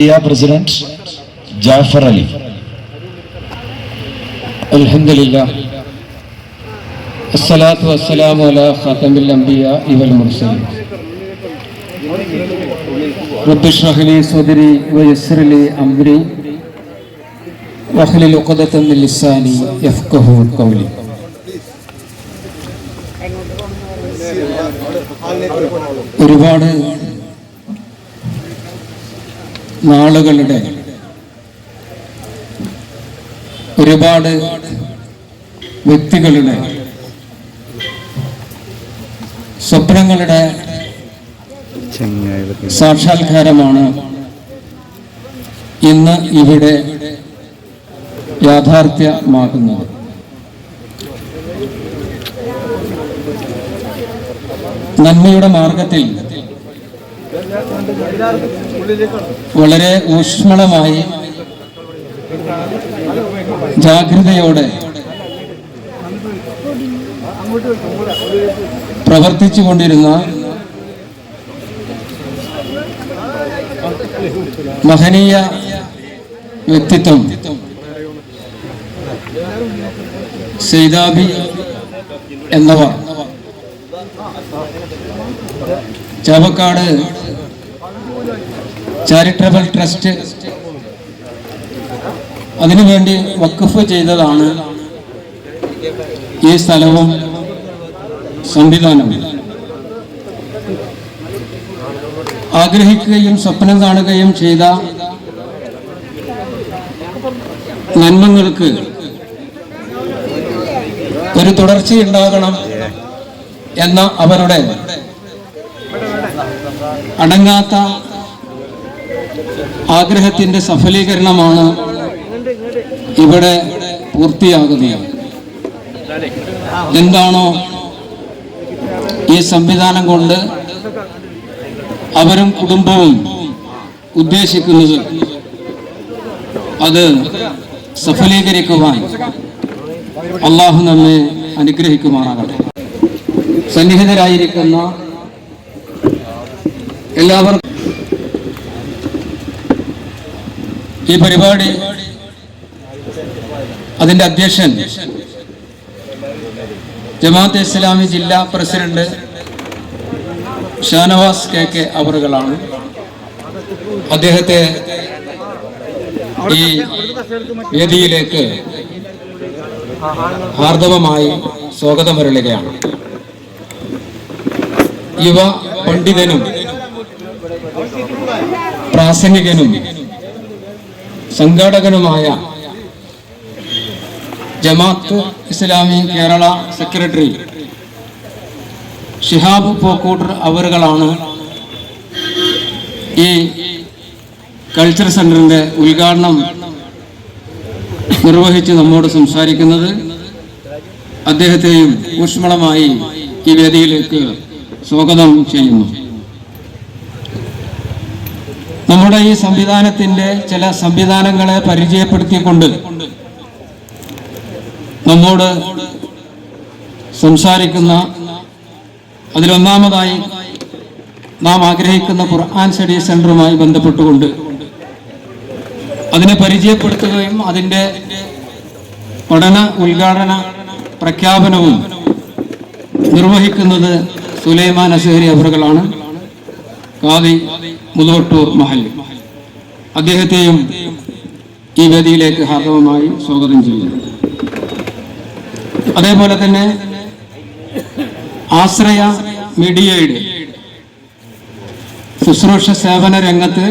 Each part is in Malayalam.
ഇന്ത്യ പ്രസിഡന്റ് ജാഫർ അലി الحمد لله الصلاة والسلام على خاتم الأنبياء والمرسلين رب اشرح لي صدري ويسر لي أمري واحلل عقدة من لساني يفقه قولي ഒരുപാട് നാളുകളുടെ ഒരുപാട് വ്യക്തികളുടെ സ്വപ്നങ്ങളുടെ സാക്ഷാത്കാരമാണ് ഇന്ന് ഇവിടെ യാഥാർത്ഥ്യമാകുന്നത്. നന്മയുടെ മാർഗത്തിൽ വളരെ ഊഷ്മളമായി ജാഗ്രതയോടെ പ്രവർത്തിച്ചു കൊണ്ടിരുന്ന മഹനീയ വ്യക്തിത്വം സൈതാബി എന്നവർ. ചാവക്കാട് ചാരിറ്റബിൾ ട്രസ്റ്റ് അതിനുവേണ്ടി വക്കഫ് ചെയ്തതാണ് ഈ സ്ഥലവും സംവിധാനവും. ആഗ്രഹിക്കുകയും സ്വപ്നം കാണുകയും ചെയ്ത നന്മങ്ങൾക്ക് ഒരു തുടർച്ചയുണ്ടാകണം എന്ന അവരുടെ അടങ്ങാത്ത ആഗ്രഹത്തിന്റെ സഫലീകരണമാണ് ഇവിടെ പൂർത്തിയാകുന്നത്. എന്താണോ ഈ സംവിധാനം കൊണ്ട് അവരും കുടുംബവും ഉദ്ദേശിക്കുന്നത് അത് സഫലീകരിക്കുവാൻ അള്ളാഹു നമ്മെ അനുഗ്രഹിക്കുമാറാകട്ടെ. സന്നിഹിതരായിരിക്കുന്ന എല്ലാവർക്കും ഈ പരിപാടി അതിന്റെ അധ്യക്ഷൻ ജമാഅത്ത് ഇസ്ലാമി ജില്ലാ പ്രസിഡന്റ് ഷാനവാസ് കെ കെ അവറുകളാണ് അദ്ദേഹത്തെ ഈ വേദിയിലേക്ക് ഹാർദവമായി സ്വാഗതം വരളുകയാണ് യുവ പണ്ഡിതനും പ്രാസംഗികനും സംഘാടകനുമായ ജമാഅത്ത് ഇസ്ലാമി കേരള സെക്രട്ടറി ഷിഹാബ് പോക്കൂട്ടർ അവറുകളാണ് ഈ കൾച്ചർ സെന്ററിന്റെ ഉദ്ഘാടനം നിർവഹിച്ച് നമ്മോട് സംസാരിക്കുന്നത് അദ്ദേഹത്തെയും ഊഷ്മളമായി ഈ വേദിയിലേക്ക് സ്വാഗതം ചെയ്യുന്നു. നമ്മുടെ ഈ സംവിധാനത്തിന്റെ ചില സംവിധാനങ്ങളെ പരിചയപ്പെടുത്തിക്കൊണ്ട് നമ്മോട് സംസാരിക്കുന്ന അതിലൊന്നാമതായി നാം ആഗ്രഹിക്കുന്ന ഖുർആൻ സ്റ്റഡി സെന്ററുമായി ബന്ധപ്പെട്ടുകൊണ്ട് അതിനെ പരിചയപ്പെടുത്തുകയും അതിന്റെ പഠന ഉദ്ഘാടന പ്രഖ്യാപനവും നിർവഹിക്കുന്നത് സുലൈമാൻ അഷഹരി അവറുകളാണ്. കാതി മുതോട്ടൂർ മഹൽ. അദ്ദേഹത്തെയും ഈ വേദിയിലേക്ക് ഹാർദവമായി സ്വാഗതം ചെയ്യുന്നു. അതേപോലെ തന്നെ ആശ്രയ മീഡിയയുടെ ശുശ്രൂഷ സേവന രംഗത്ത്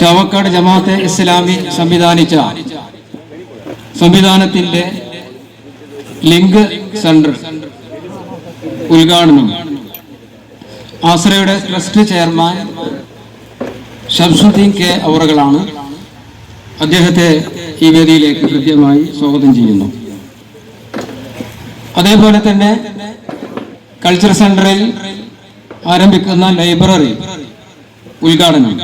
ചാവക്കാട് ജമാഅത്തെ ഇസ്ലാമി സംവിധാനിച്ച സംവിധാനത്തിന്റെ ലിങ്ക് സെന്റർ ഉദ്ഘാടനം ആശ്രയുടെ ട്രസ്റ്റ് ചെയർമാൻ ഷംസുദ്ദീൻ കെ അവറുകളാണ് അദ്ദേഹത്തെ ഈ വേദിയിലേക്ക് കൃത്യമായി സ്വാഗതം ചെയ്യുന്നു. അതേപോലെ തന്നെ കൾച്ചർ സെന്ററിൽ ആരംഭിക്കുന്ന ലൈബ്രറി ഉദ്ഘാടനം.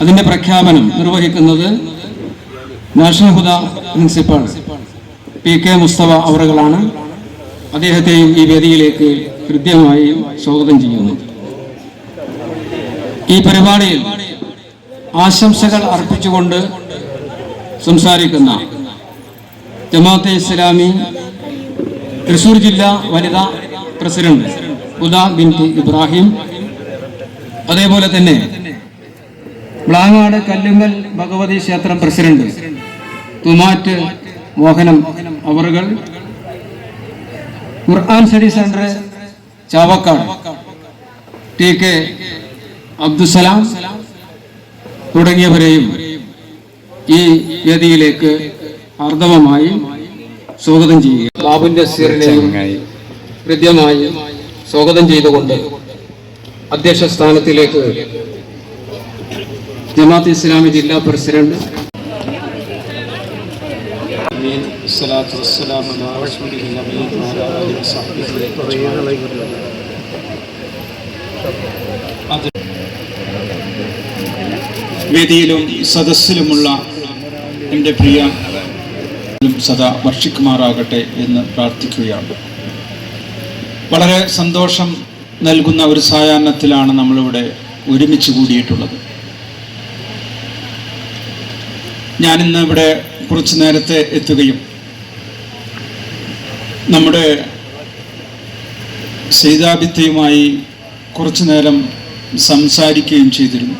അതിന്റെ പ്രഖ്യാപനം നിർവഹിക്കുന്നത് national Huda principal P K Mustafa അവറുകളാണ്. അദ്ദേഹത്തെയും ഈ വേദിയിലേക്ക് ഹൃദ്യമായി സ്വാഗതം ചെയ്യുന്നു. ഈ പരിപാടിയിൽ ആശംസകൾ അർപ്പിച്ചുകൊണ്ട് സംസാരിക്കുന്ന ജമാഅത്തെ ഇസ്ലാമി തൃശൂർ ജില്ലാ വനിതാ പ്രസിഡന്റ് ഉദാ ബിൻ ഇബ്രാഹിം അതേപോലെ തന്നെ ബ്ലാങ്ങാട് കല്ലുങ്ങൽ ഭഗവതി ക്ഷേത്രം പ്രസിഡന്റ് തുമാറ്റ് മോഹനം അവറുകൾ Quran study centre Chavakkad. T K Abdussalam തുടങ്ങിയവരെയും ഈ വേദിയിലേക്ക് ആർദവമായി സ്വാഗതം ചെയ്യുക ബാബുന്റെ സീറിനെയും ഹൃദ്യമായി സ്വാഗതം ചെയ്തുകൊണ്ട് അധ്യക്ഷ സ്ഥാനത്തിലേക്ക് ജമാഅത്ത് ഇസ്ലാമി ജില്ലാ പ്രസിഡന്റ് الصلاة والسلام على رسوله النبي وعلى آله وصحبه أجمعين വേദിയിലും സദസ്സിലുമുള്ള എൻ്റെ പ്രിയ സദാ വർഷിക്കുമാറാകട്ടെ എന്ന് പ്രാർത്ഥിക്കുകയാണ് വളരെ സന്തോഷം നൽകുന്ന ഒരു സായാഹ്നത്തിലാണ് നമ്മളിവിടെ ഒരുമിച്ച് കൂടിയിട്ടുള്ളത് ഞാനിന്ന് ഇവിടെ കുറച്ച് നേരത്തെ എത്തുകയും നമ്മുടെ സീതാഭിത്തയുമായി കുറച്ചു നേരം സംസാരിക്കുകയും ചെയ്തിരുന്നു.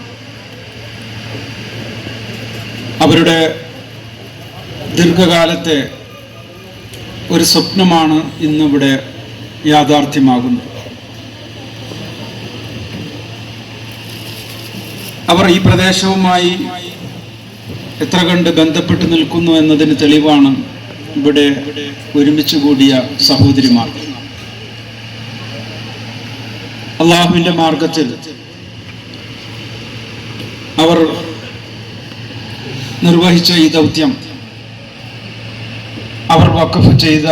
അവരുടെ ദീർഘകാലത്തെ ഒരു സ്വപ്നമാണ് ഇന്നിവിടെ യാഥാർത്ഥ്യമാകുന്നത്. അവർ ഈ പ്രദേശവുമായി എത്ര കണ്ട് ബന്ധപ്പെട്ട് നിൽക്കുന്നു എന്നതിന് തെളിവാണ് ഇവിടെ ഒരുമിച്ച് കൂടിയ സഹോദരിമാർ. അള്ളാഹുവിന്റെ മാർഗത്തിൽ അവർ നിർവഹിച്ച ഈ ദൗത്യം അവർ വക്കഫ് ചെയ്ത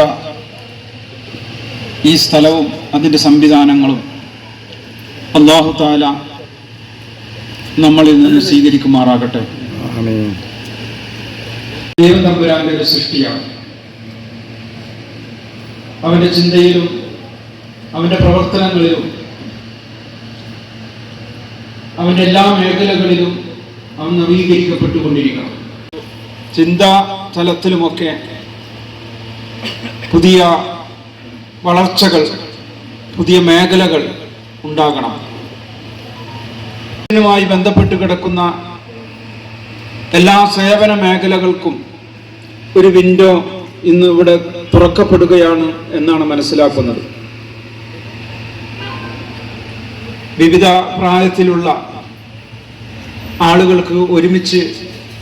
ഈ സ്ഥലവും അതിന്റെ സംവിധാനങ്ങളും അള്ളാഹു താല നമ്മളിൽ നിന്ന് സ്വീകരിക്കുമാറാകട്ടെ. ദൈവം തമ്പുരാന്റെ ഒരു സൃഷ്ടിയാണ്? അവന്റെ ചിന്തയിലും അവന്റെ പ്രവർത്തനങ്ങളിലും അവന്റെ എല്ലാ മേഖലകളിലും അവൻ നവീകരിക്കപ്പെട്ടുകൊണ്ടിരിക്കണം. ചിന്താ തലത്തിലുമൊക്കെ പുതിയ വളർച്ചകൾ പുതിയ മേഖലകൾ ഉണ്ടാകണം. ഇതിനുമായി ബന്ധപ്പെട്ട് കിടക്കുന്ന എല്ലാ സേവന മേഖലകൾക്കും ഒരു വിൻഡോ ഇന്ന് ഇവിടെ തുറക്കപ്പെടുകയാണ് എന്നാണ് മനസ്സിലാക്കുന്നത്. വിവിധ പ്രായത്തിലുള്ള ആളുകൾക്ക് ഒരുമിച്ച്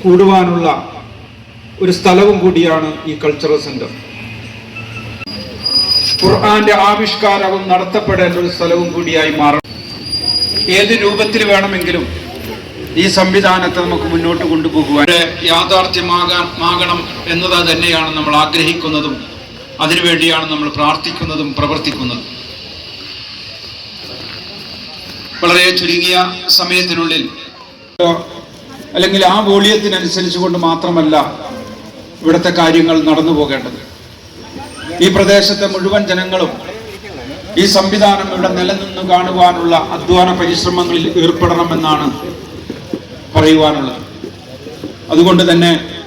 കൂടുവാനുള്ള ഒരു സ്ഥലവും കൂടിയാണ് ഈ കൾച്ചറൽ സെന്റർ ഖുർആന്റെ ആവിഷ്കാരവും നടത്തപ്പെടേണ്ട ഒരു സ്ഥലവും കൂടിയായി മാറണം. ഏത് രൂപത്തിൽ വേണമെങ്കിലും ഈ സംവിധാനത്തെ നമുക്ക് മുന്നോട്ട് കൊണ്ടുപോകുവാൻ യാഥാർത്ഥ്യമാകണം എന്നത് തന്നെയാണ് നമ്മൾ ആഗ്രഹിക്കുന്നതും അതിനുവേണ്ടിയാണ് നമ്മൾ പ്രാർത്ഥിക്കുന്നതും പ്രവർത്തിക്കുന്നതും. വളരെ ചുരുങ്ങിയ സമയത്തിനുള്ളിൽ അല്ലെങ്കിൽ ആ വോളിയത്തിനനുസരിച്ച് കൊണ്ട് മാത്രമല്ല ഇവിടുത്തെ കാര്യങ്ങൾ നടന്നു പോകേണ്ടത്. ഈ പ്രദേശത്തെ മുഴുവൻ ജനങ്ങളും ഈ സംവിധാനം ഇവിടെ നിലനിന്ന് കാണുവാനുള്ള അധ്വാന പരിശ്രമങ്ങളിൽ ഏർപ്പെടണമെന്നാണ് പറയുവാനുള്ളത്. അതുകൊണ്ട് തന്നെ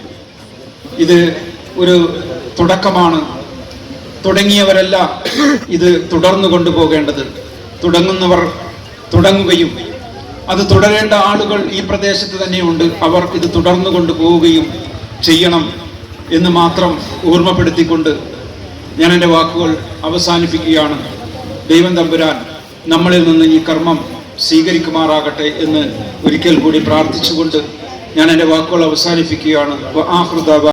ഇത് ഒരു തുടക്കമാണ്. തുടങ്ങിയവരല്ല ഇത് തുടർന്നു കൊണ്ടുപോകേണ്ടത്. തുടങ്ങുന്നവർ തുടങ്ങുകയും അത് തുടരേണ്ട ആളുകൾ ഈ പ്രദേശത്ത് തന്നെയുണ്ട്. അവർ ഇത് തുടർന്നു കൊണ്ടുപോവുകയും ചെയ്യണം എന്ന് മാത്രം ഓർമ്മപ്പെടുത്തിക്കൊണ്ട് ഞാൻ എന്റെ വാക്കുകൾ അവസാനിപ്പിക്കുകയാണ്. ദൈവം തമ്പുരാൻ നമ്മളിൽ നിന്ന് ഈ കർമ്മം സ്വീകരിക്കുമാറാകട്ടെ എന്ന് ഒരിക്കൽ കൂടി പ്രാർത്ഥിച്ചുകൊണ്ട് ഞാൻ എന്റെ വാക്കുകൾ അവസാനിപ്പിക്കുകയാണ്. ആഹൃദാബ